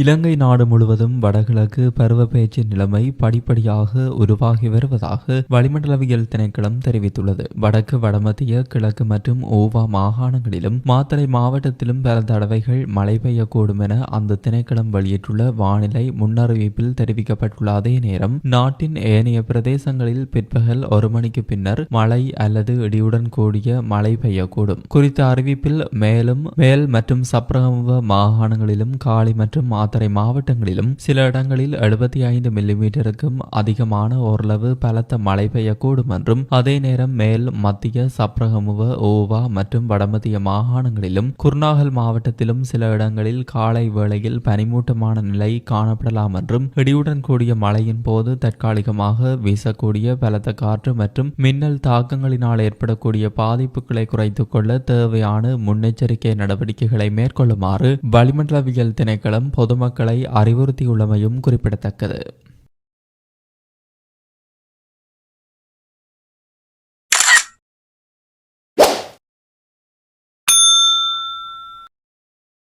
இலங்கை நாடு முழுவதும் வடகிழக்கு பருவப்பெயர்ச்சி நிலைமை படிப்படியாக உருவாகி வருவதாக வளிமண்டலவியல் திணைக்களம் தெரிவித்துள்ளது. வடக்கு வடமத்திய கிழக்கு மற்றும் ஓவா மாகாணங்களிலும் மாத்தறை மாவட்டத்திலும் பல தடவைகள் மழை பெய்யக்கூடும் என அந்த திணைக்களம் வெளியிட்டுள்ள வானிலை முன்னறிவிப்பில் தெரிவிக்கப்பட்டுள்ள அதே நேரம் நாட்டின் ஏனைய பிரதேசங்களில் பிற்பகல் ஒரு மணிக்கு பின்னர் மழை அல்லது இடியுடன் கூடிய மழை பெய்யக்கூடும். குறித்த அறிவிப்பில் மேலும் மேல் மற்றும் சப்ரகமுவ மாகாணங்களிலும் காலி மற்றும் மாத்தறை மாவட்டங்களிலும் சில இடங்களில் எழுபத்தி ஐந்து மில்லிமீட்டருக்கும் அதிகமான ஓரளவு பலத்த மழை பெய்யக்கூடும் என்றும் அதே நேரம் மேல் மத்திய சப்ரகமுவ ஓவா மற்றும் வடமத்திய மாகாணங்களிலும் குர்நாகல் மாவட்டத்திலும் சில இடங்களில் காலை வேளையில் பனிமூட்டமான நிலை காணப்படலாம் என்றும் இடியுடன் கூடிய மழையின் போது தற்காலிகமாக வீசக்கூடிய பலத்த காற்று மற்றும் மின்னல் தாக்கங்களினால் ஏற்படக்கூடிய பாதிப்புகளை குறைத்துக் கொள்ள தேவையான முன்னெச்சரிக்கை நடவடிக்கைகளை மேற்கொள்ளுமாறு வளிமண்டலவியல் திணைக்களம் பொதுமக்களை அறிவுறுத்தியுள்ளமையும் குறிப்பிடத்தக்கது.